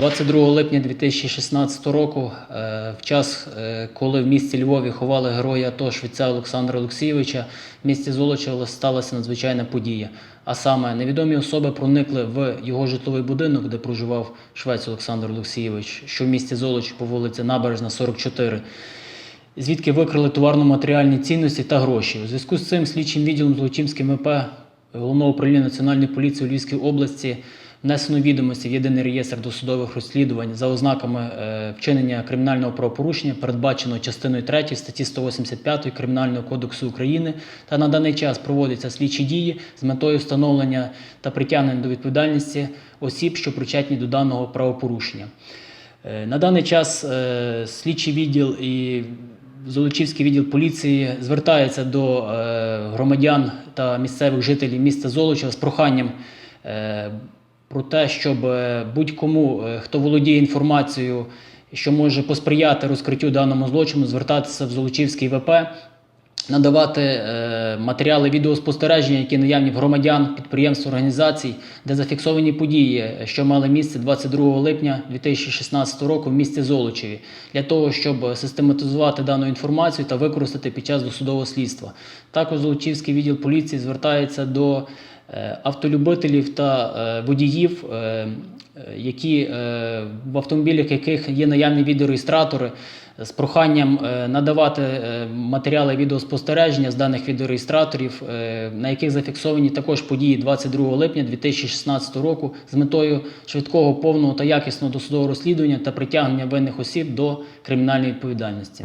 22 липня 2016 року, е, в час, е, коли в місті Львові ховали героя АТО швеця Олександра Олексійовича, в місті Золочево сталася надзвичайна подія. А саме невідомі особи проникли в його житловий будинок, де проживав швець Олександр Олексійович, що в місті Золочів по вулиці Набережна 44 звідки викрили товарно-матеріальні цінності та гроші. У зв'язку з цим слідчим відділом Злочинським ВП Головного управління Національної поліції у Львівській області внесено відомості в єдиний реєстр досудових розслідувань за ознаками е, вчинення кримінального правопорушення, передбаченого частиною 3 статті 185 Кримінального кодексу України, та на даний час проводяться слідчі дії з метою встановлення та притягнення до відповідальності осіб, що причетні до даного правопорушення. Е, На даний час е, слідчий відділ і Золочівський відділ поліції звертається до громадян та місцевих жителів міста Золочева з проханням про те, щоб е, будь-кому, е, хто володіє інформацією, що може посприяти розкриттю даному злочину, звертатися в Золочівський ВП надавати е, матеріали відеоспостереження, які наявні в громадян, підприємств, організацій, де зафіксовані події, що мали місце 22 липня 2016 року в місті Золочеві, для того, щоб систематизувати дану інформацію та використати під час досудового слідства. Також Золочівський відділ поліції звертається до автолюбителів та е, водіїв, е, е, які е, в автомобілях яких є наявні відеореєстратори, з проханням е, надавати е, матеріали відеоспостереження з даних відеореєстраторів, е, на яких зафіксовані також події 22 липня 2016 року з метою швидкого, повного та якісного досудового розслідування та притягнення винних осіб до кримінальної відповідальності.